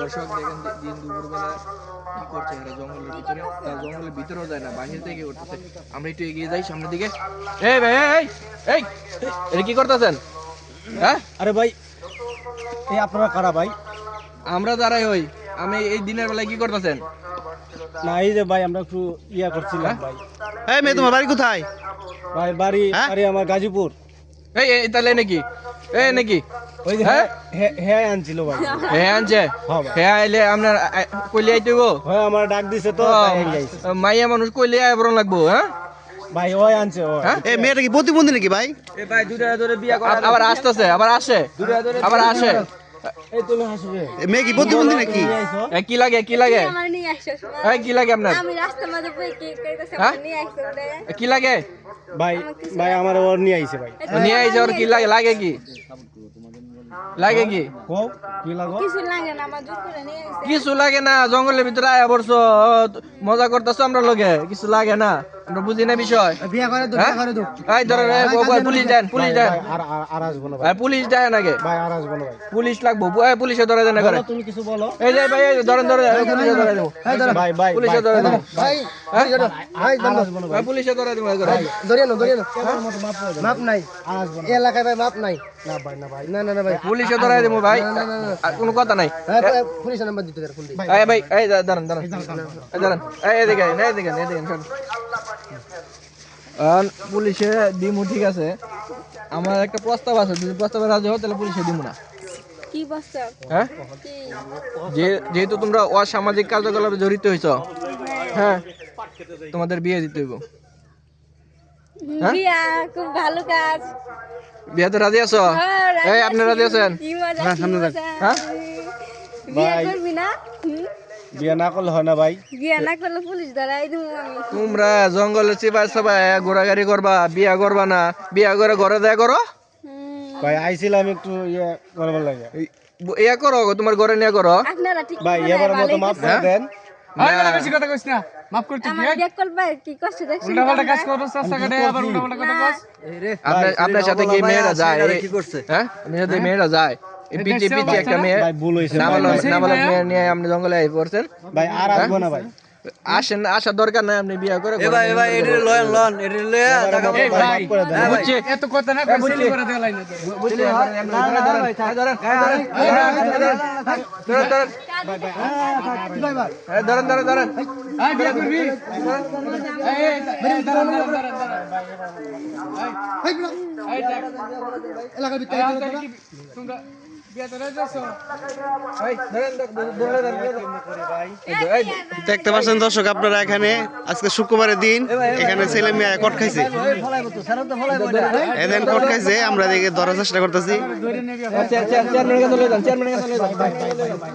দর্শক দেখেন দিন দুপুরবেলা কি করছে এরা? জঙ্গলের ভিতরে তারা জঙ্গলের ভিতরেও যায় না বাহির থেকে করতেছে আমরা একটু এগিয়ে যাই সামনের দিকে। এই ভাই এই, এই এটা কি করতেছেন? হ্যাঁ? আরে ভাই এই আপনারা কারা ভাই? আমরা দাঁড়াই হই আমি এই দিনের বেলায় কি করতেছেন? না এই যে ভাই আমরা একটু ইয়া করছিলাম ভাই। এই মেয়ে তোমার বাড়ি কোথায়? ভাই বাড়ি হ্যাঁ? বাড়ি আমার গাজীপুর। এই এই তাহলে নাকি? এই নাকি? ওই হ্যাঁ? হ্যাঁ হ্যাঁ আনছিল ভাই। হ্যাঁ আনছে? হ্যাঁ হ্যাঁ আইলে আপনার কইলে আইতে গো হয় আমার ডাক দিছে তো তাই আমি আইছি। মাইয়া মানুষ কইলে আইবর লাগবো হ্যাঁ? ভাই ওই আনছে ওই। হ্যাঁ? এই মেয়েটা কি প্রতিবন্ধী নাকি ভাই? আব- আবার আসতেছে আবার আসে আবার আসে। এই তুমি হাসবে। মেয়ে কি প্রতিবন্ধী নাকি? এ, কি লাগে কি লাগে? এই কি লাগে আপনার? আমি রাস্তার বই হ্যাঁ? এ, কি লাগে? ভাই ভাই আমার ওর নিয়ে আইছে ভাই। নিয়ে আইছে ওর কি লাগে লাগে কি? লাগে কি? কও কি লাগো? কিছু লাগে না জঙ্গলের ভিতরে আয়া পড়ছো মজা করতেছো আমরা লগে কিছু লাগে না। আমরা বুঝি না বিষয়। বিয়া করে? এই ধরেন এই, ব- ব- পুলিশ দেন পুলিশ দেন। আর আর- আর আসব না ভাই পুলিশ দেন আগে। ভাই আর আসব না ভাই। পুলিশ লাগবো। এই, পুলিশে ধরে দেন করে তুমি কিছু বলো। এই যে ভাই ধরেন ধরে এই, ধরে দেবো। ভাই ভাই পুলিশে ধরে দেবো। ভাই? ভাই আর ভাই। পুলিশে ধরে দেবো করে ধরিয়ে নাও ধরিয়ে নাও। মাপ করে দাও। মাপ নাই। আর আসব না। এলাকায় ভাই মাপ নাই। না ভাই না ভাই। না না না ভাই। পুলিশে ধরে দেবো ভাই। আর কোনো কথা নাই। পুলিশ নাম্বার দিতে পারে ফোন দিই এই ভাই এই দা- দাঁড়ান দাঁড়ান এই এদিকে পুলিশে দিমু ঠিক আছে? আমার একটা প্রস্তাব আছে যদি প্রস্তাবে রাজি হও তাহলে পুলিশে দিমু না। কি প্রস্তাব? হ্যাঁ? যে যেহেতু তোমরা অসামাজিক কার্যকলাপে জড়িত হইছ হ্যাঁ তোমাদের বিয়ে দিতে হইব। হ্যাঁ? বিয়া খুব ভালো কাজ। বিয়াতে রাজি আছো? হ্যাঁ, এই আপনি রাজি আছেন? মজা কি হ্যাঁ? বিয়া করবি না? বিয়ে না করলে হয় না ভাই। বিয়া না করলে পুলিশ ধরাই দিব তোমরা জঙ্গলে চিবাই সবাই ঘোরাঘুরি করবা বিয়া করবা না। বিয়া করে ঘরে দেয়া করো। ভাই আইছিলাম একটু ইয়ে করবার লাগে। ইয়া করো তোমার ঘরে নিয়ে করো। ভাই এবার মতো ভালোই মাপ করছেন। করে দেন। আমার বিয়া করবে কি কষ্ট দেখছি আপনার আপনার সাথে কি মেয়েরা যায়? কি করছে? হ্যাঁ? আপনার সাথে মেয়েরা যায়? পিচে পিচে একটা মেয়ে ভাই ভুল হয়েছে নাবালক নাবালক মেয়ে নিয়ে আপনি জঙ্গলে আই পড়ছেন ভাই আর আসব না ভাই আসেন আসার দরকার নাই আপনি বিয়ে করে ভাই বুঝছি এত কথা না বুঝছি ধরেন ধরেন ধরেন ধরেন এই ধরেন ধরেন ধরেন এই, ধরেন, ধরেন, ধরেন, ধরেন, ধরেন। এই, এই, দেখতে পাচ্ছেন দর্শক, আপনারা এখানে আজকে শুক্রবারের দিন এখানে ছেলে মেয়ে কট খাইছে। এদিন কট খাইছে, আমরা এদিকে ধরার চেষ্টা করতেছি।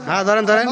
হ্যাঁ ধরেন ধরেন।